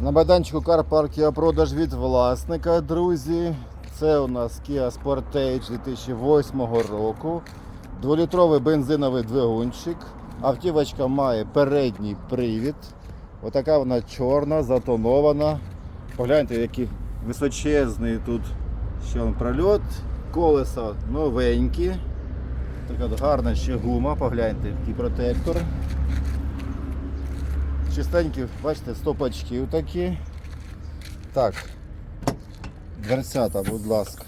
На майданчику Car продаж від власника, друзі. Це у нас Kia Sportage 2008 року. Дволітровий бензиновий двигунчик. Автівочка має передній привід. Отака вона чорна, затонована. Погляньте, який височезний тут ще он прольот. Колеса новенькі. Така гарна ще гума, погляньте, який протектор. Чистенькі, бачите, стопачки такі. Так, дверцята, будь ласка.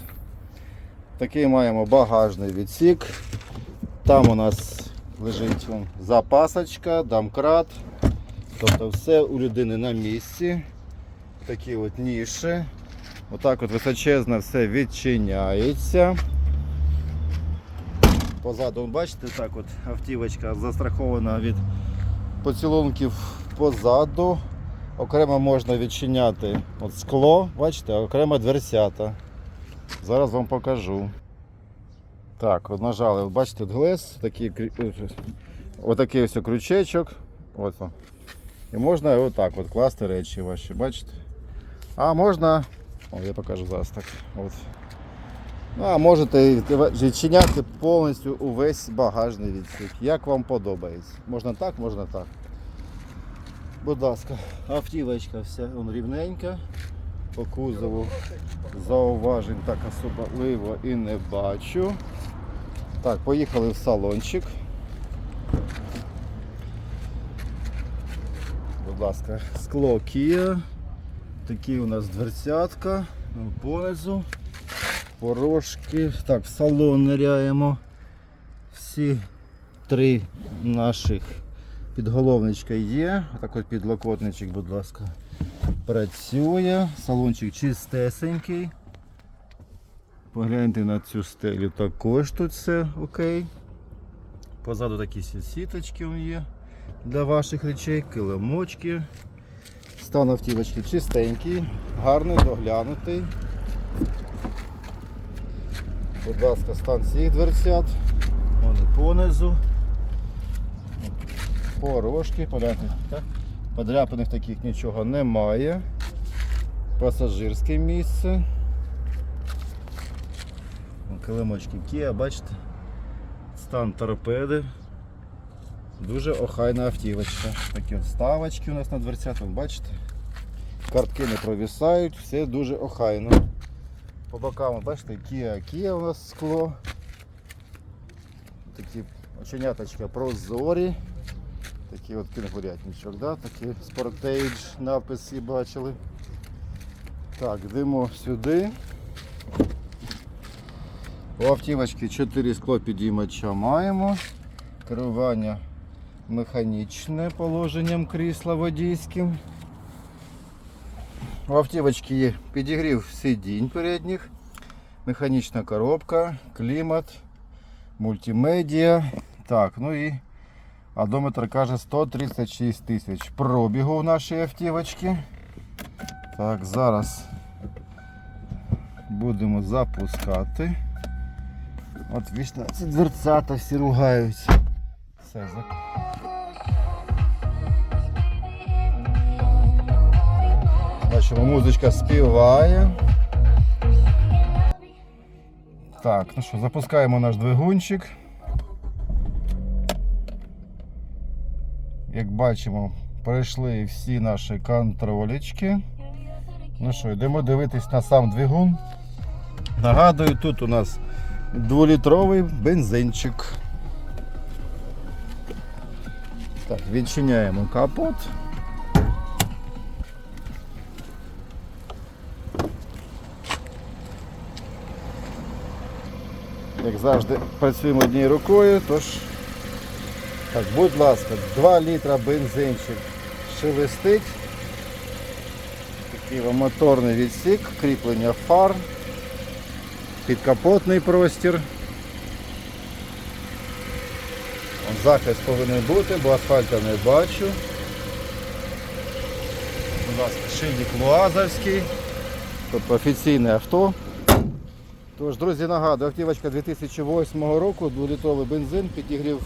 Такий маємо багажний відсік. Там у нас лежить запасочка, домкрат. Тобто все у людини на місці. Такі от ніші. Отак от височезно все відчиняється. Позаду, бачите, так от автівочка застрахована від поцілунків позаду. Окремо можна відчиняти от скло, бачите, окремо дверцята. Зараз вам покажу. Так, от нажали, от бачите, от глес, такий, отакий ось крючечок. От. І можна отак от класти речі ваші, бачите? А можна. О, я покажу зараз так. От. Ну, а можете відчиняти повністю увесь багажний відсік. Як вам подобається. Можна так, можна так. Будь ласка, автівочка вся он рівненька. По кузову зауважень так особливо і не бачу. Так, поїхали в салончик. Будь ласка, скло Kia. Такі у нас дверцятка. Понизу. Порожки. Так, в салон ниряємо. Всі три наших підголовничка є. Так от підлокотничок, будь ласка, працює. Салончик чистесенький. Погляньте на цю стелю, також тут все окей. Позаду такі сіточки є для ваших речей, килимочки. Стан автівочки чистенький, гарний, доглянутий. Будь ласка, стан всіх дверцят. Вони понизу. Порожки. Подряпаних таких нічого немає. Пасажирське місце. Килимочки Kia, бачите? Стан торпеди. Дуже охайна автівочка. Такі от ставочки у нас на дверцях, бачите? Картки не провісають, все дуже охайно. По бокам, бачите, Kia, Kia у нас скло. Такі оченяточка прозорі. Такий от кіногурятничок, да? такий Sportage написи бачили. Так, йдемо сюди. У автівочки 4 склопідіймача маємо. Керування механічне положенням крісла водійським. У автівочки є підігрів сидінь передніх, механічна коробка, клімат, мультимедіа. Так, ну і Одометр каже 136 тисяч пробігу в нашій автівочці. Так, зараз будемо запускати. От вічно ці дверцята всі ругаються. Все, за... Бачимо, музичка співає. Так, ну що, запускаємо наш двигунчик. Як бачимо, пройшли всі наші контролечки. Ну що, йдемо дивитись на сам двигун. Нагадую, тут у нас дволітровий бензинчик. Так, відчиняємо капот. Як завжди, працюємо однією рукою, тож так, будь ласка, 2 літра бензинчик шелестить. Такий моторний відсік, кріплення фар, підкапотний простір. Захист повинен бути, бо асфальта не бачу. Будь ласка, шильник Луазовський, тобто офіційне авто. Тож, друзі, нагадую, автівочка 2008 року, 2-літровий бензин, підігрів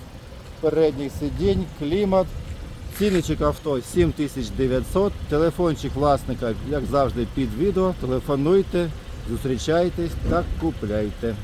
передніх сидінь, клімат, Цінничок авто 7900. Телефончик власника, як завжди, під відео. Телефонуйте, зустрічайтесь та купляйте.